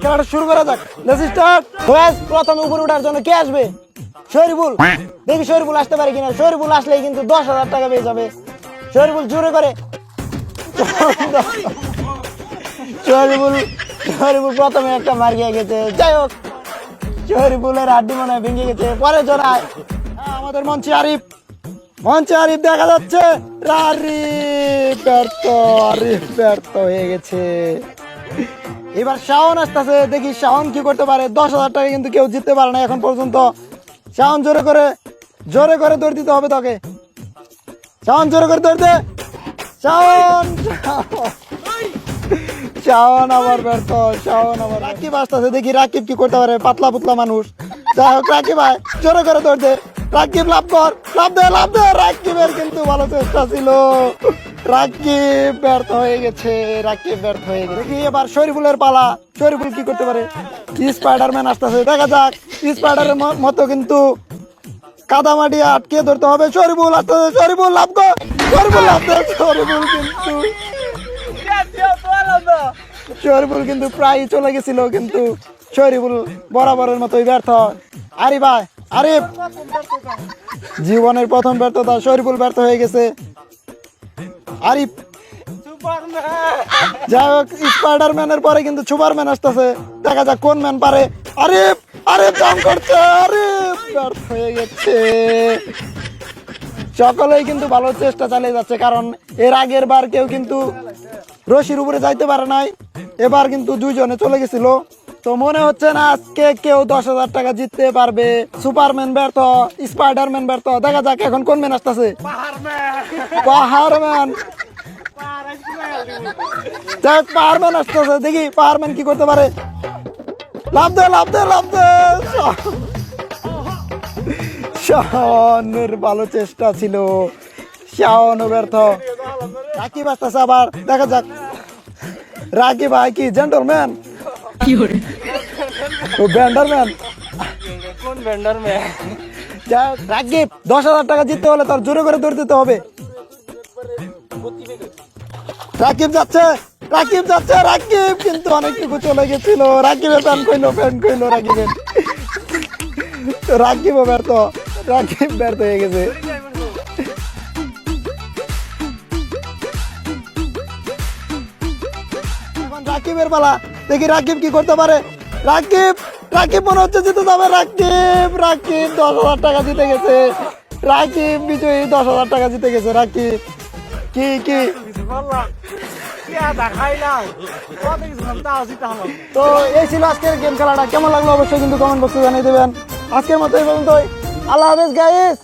খেলাটা শুরু করা যাক। লেটস স্টার্ট প্রথম উপরে ওঠার জন্য কে আসবে? শরীফুল। দেখি শরীফুল আসতে পারে কিনা। শরীফুল আসলেই কিন্তু দশ হাজার টাকা পেয়ে যাবে। শরীফুল জোরে করে। শরীফুল শরীফুল প্রথমে একটা মার খেয়ে গেছে। যাই হোক শরীফুলের হাড্ডি মনে হয় ভেঙে গেছে। পরে জোড়ায়। আমাদের মঞ্চে আরিফ। মঞ্চে আরিফ দেখা যাচ্ছে। আরিফ ব্যর্থ আরিফ ব্যর্থ হয়ে গেছে। এবার শাওন আসতেছে, দেখি শাওন কি করতে পারে। দশ হাজার টাকা কিন্তু কেউ জিততে পারে না এখন পর্যন্ত। শাওন জোরে করে জোরে করে দৌড় দিতে হবে তোকে। শাওন জোরে করে দৌড় দে। শাওন শাওন আবার ব্যর্থ, শাওন আবার রাকিব আসতেছে, দেখি রাকিব কি করতে পারে, পাতলা পুতলা মানুষ। যাই হোক, রাকিব ভাই জোরে করে দৌড় দে। রাকিব লাভ কর, লাভ দে লাভ দে। রাকিবের কিন্তু ভালো চেষ্টা ছিল। রাকিব ব্যর্থ হয়ে গেছে, রাকিব ব্যর্থ হয়ে গেছে। দেখি এবার শরীফুলের পালা। শরীফুল কি করতে পারে? স্পাইডারম্যান আসতেছে? দেখা যাক। স্পাইডারের মতো কিন্তু কাদামাটি আটকে ধরতে হবে। শরীফুল আসতেছে, শরীফুল লাভ শরীফুল শরীফুল কিন্তু শরীফুল কিন্তু প্রায় চলে গেছিল, কিন্তু শরীফুল বরাবরের মতোই ব্যর্থ। আরে ভাই আরিফ। জীবনের প্রথম ব্যর্থতা শরীফুল ব্যর্থ হয়ে গেছে। আরিফ। যাই হোক স্পাইডার ম্যানের পরে কিন্তু সুপারম্যান আসতেছে। দেখা যাক কোন ম্যান পারে। আরিফ আরিফ দাম করছে আরিফ ব্যর্থ হয়ে গেছে। সকলেই কিন্তু ভালো চেষ্টা চালিয়ে যাচ্ছে কারণ এর আগের বার কেউ কিন্তু রশির উপরে যাইতে পারে নাই। এবার কিন্তু দুইজনে চলে গেছিল। তো মনে হচ্ছে না আজকে কেউ দশ হাজার টাকা জিততে পারবে। সুপারম্যান ব্যর্থ স্পাইডারম্যান ব্যর্থ। দেখা যাক এখন কোন ম্যান আসতেছে। পাহাড়ম্যান যাক পাহাড়ম্যান আসতেছে দেখি পাহাড়ম্যান কি করতে পারে। লাভ দে লাভ দে লাভ দে। শাওনের ভালো চেষ্টা ছিল। শাওন ব্যর্থ। রাকিব আসতেছে আবার দেখা যাক। রাকিব ভাই কি জেন্টলম্যান ও ব্যান্ডারম্যান? কোন ভেন্ডার মে রাকিব দশ হাজার টাকা জিততে হলে তোর জোরে করে দৌড় দিতে হবে। রাকিব যাচ্ছে রাকিব যাচ্ছে, রাকিব! কিন্তু অনেকটুকু চলে গেছিল। রাকিবের প্যান কইলো প্যান কইলো রাকিবের। রাকিবও ব্যর্থ, রাকিব ব্যর্থ হয়ে গেছে। রাকিবের পালা, দেখি রাকিব কি করতে পারে। রাকিব রাকিব মনে হচ্ছে জিতে যাবে। রাকিব রাকিব দশ হাজার টাকা জিতে গেছে। রাকিব বিজয়ী দশ হাজার টাকা জিতে গেছে। রাকিব কি কি? তো এই ছিল আজকের গেম খেলাটা। কেমন লাগল অবশ্যই কিন্তু কমেন্ট বক্সে জানিয়ে দেবেন। আজকের মতো এই পর্যন্ত আল্লাহ হাফেজ গাইস